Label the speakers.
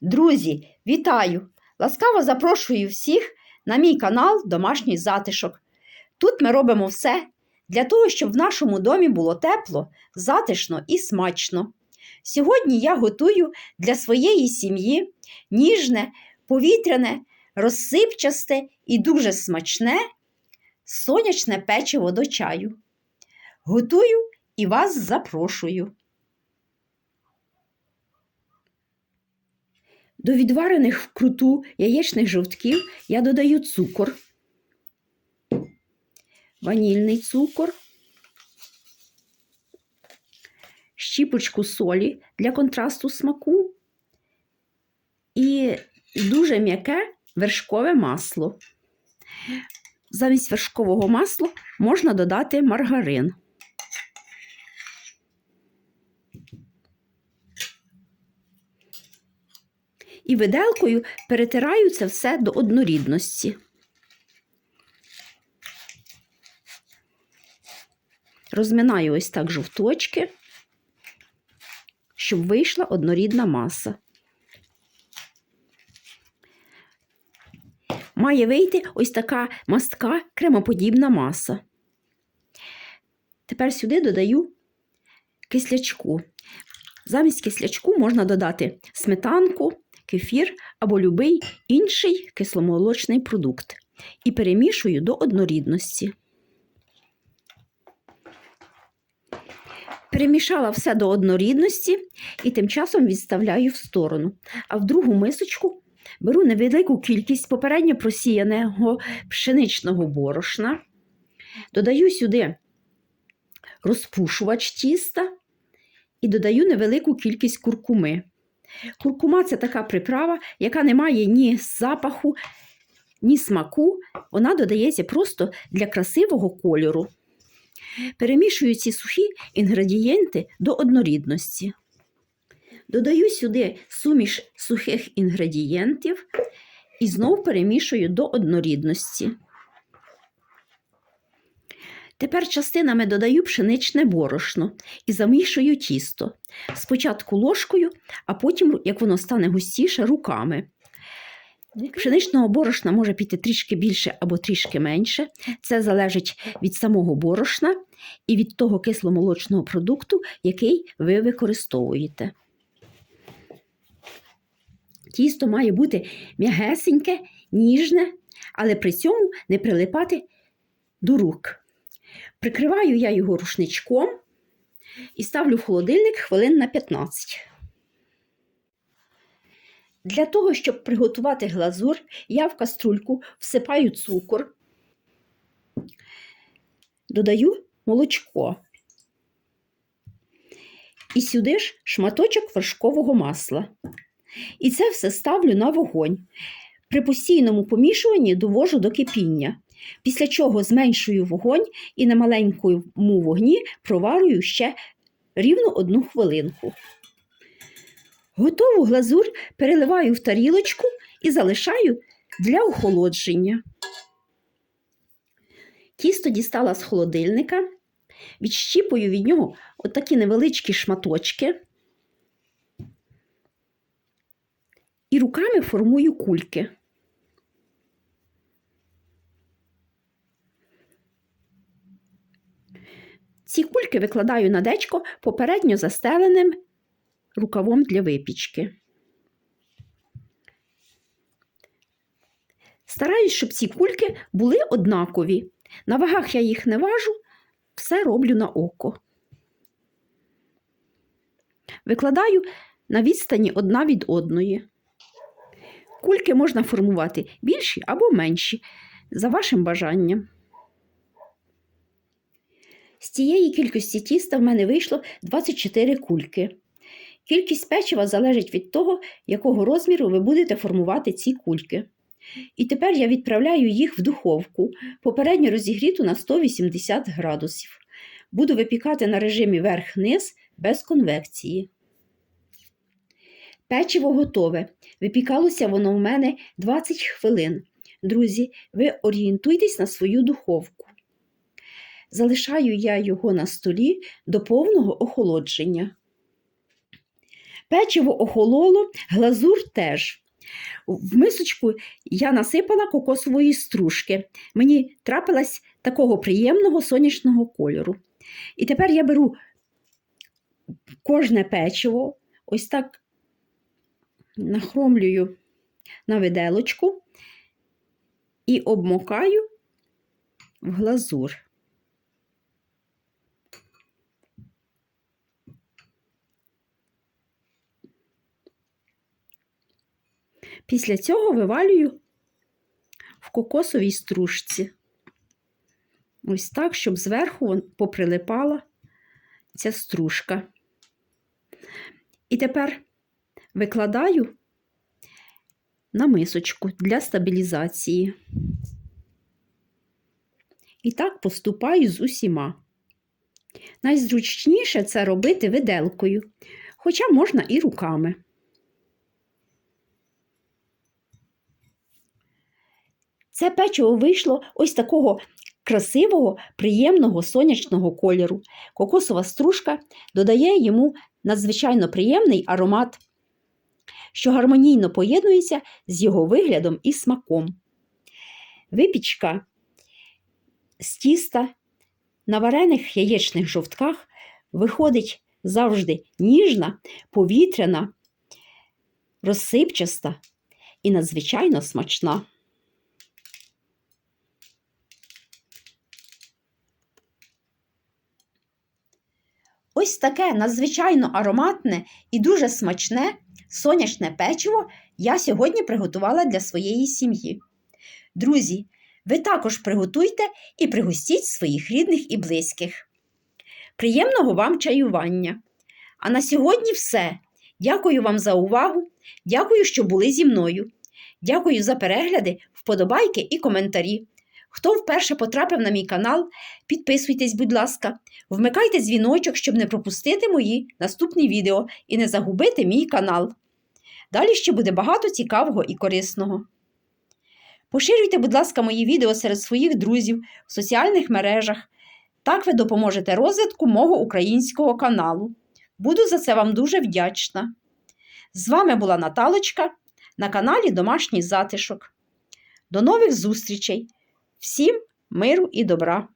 Speaker 1: Друзі, вітаю! Ласкаво запрошую всіх на мій канал Домашній затишок. Тут ми робимо все для того, щоб в нашому домі було тепло, затишно і смачно. Сьогодні я готую для своєї сім'ї ніжне, повітряне, розсипчасте і дуже смачне сонячне печиво до чаю. Готую і вас запрошую. До відварених вкруту яєчних жовтків я додаю цукор, ванільний цукор, щіпочку солі для контрасту смаку і дуже м'яке вершкове масло. Замість вершкового масла можна додати маргарин. І виделкою перетираю це все до однорідності. Розминаю ось так жовточки, щоб вийшла однорідна маса. Має вийти ось така мастка кремоподібна маса. Тепер сюди додаю кислячку. Замість кислячку можна додати сметанку, кефір або любий інший кисломолочний продукт і перемішую до однорідності. Перемішала все до однорідності і тим часом відставляю в сторону. А в другу мисочку беру невелику кількість попередньо просіяного пшеничного борошна, додаю сюди розпушувач тіста і додаю невелику кількість куркуми. Куркума це така приправа, яка не має ні запаху, ні смаку. Вона додається просто для красивого кольору. Перемішую ці сухі інгредієнти до однорідності. Додаю сюди суміш сухих інгредієнтів і знов перемішую до однорідності. Тепер частинами додаю пшеничне борошно і замішую тісто. Спочатку ложкою, а потім, як воно стане густіше, руками. Пшеничного борошна може піти трішки більше або трішки менше. Це залежить від самого борошна і від того кисломолочного продукту, який ви використовуєте. Тісто має бути м'ягесеньке, ніжне, але при цьому не прилипати до рук. Прикриваю я його рушничком і ставлю в холодильник хвилин на 15. Для того, щоб приготувати глазур, я в каструльку всипаю цукор, додаю молочко. І сюди ж шматочок вершкового масла. І це все ставлю на вогонь. При постійному помішуванні довожу до кипіння. Після чого зменшую вогонь і на маленькому вогні проварюю ще рівно одну хвилинку. Готову глазур переливаю в тарілочку і залишаю для охолодження. Тісто дістала з холодильника, відщіпую від нього отакі невеличкі шматочки і руками формую кульки. Ці кульки викладаю на дечко попередньо застеленим рукавом для випічки. Стараюсь, щоб ці кульки були однакові. На вагах я їх не важу, все роблю на око. Викладаю на відстані одна від одної. Кульки можна формувати більші або менші, за вашим бажанням. З цієї кількості тіста в мене вийшло 24 кульки. Кількість печива залежить від того, якого розміру ви будете формувати ці кульки. І тепер я відправляю їх в духовку, попередньо розігріту на 180 градусів. Буду випікати на режимі верх-низ без конвекції. Печиво готове. Випікалося воно в мене 20 хвилин. Друзі, ви орієнтуйтесь на свою духовку. Залишаю я його на столі до повного охолодження. Печиво охололо, глазур теж. В мисочку я насипала кокосової стружки. Мені трапилась такого приємного сонячного кольору. І тепер я беру кожне печиво, ось так нахромлюю на виделочку і обмокаю в глазур. Після цього вивалюю в кокосовій стружці. Ось так, щоб зверху поприлипала ця стружка. І тепер викладаю на мисочку для стабілізації. І так поступаю з усіма. Найзручніше це робити виделкою, хоча можна і руками. Це печиво вийшло ось такого красивого, приємного сонячного кольору. Кокосова стружка додає йому надзвичайно приємний аромат, що гармонійно поєднується з його виглядом і смаком. Випічка з тіста на варених яєчних жовтках виходить завжди ніжна, повітряна, розсипчаста і надзвичайно смачна. Ось таке надзвичайно ароматне і дуже смачне сонячне печиво я сьогодні приготувала для своєї сім'ї. Друзі, ви також приготуйте і пригостіть своїх рідних і близьких. Приємного вам чаювання! А на сьогодні все. Дякую вам за увагу. Дякую, що були зі мною. Дякую за перегляди, вподобайки і коментарі. Хто вперше потрапив на мій канал, підписуйтесь, будь ласка, вмикайте дзвіночок, щоб не пропустити мої наступні відео і не загубити мій канал. Далі ще буде багато цікавого і корисного. Поширюйте, будь ласка, мої відео серед своїх друзів в соціальних мережах. Так ви допоможете розвитку мого українського каналу. Буду за це вам дуже вдячна. З вами була Наталочка на каналі Домашній Затишок. До нових зустрічей! Всім миру і добра!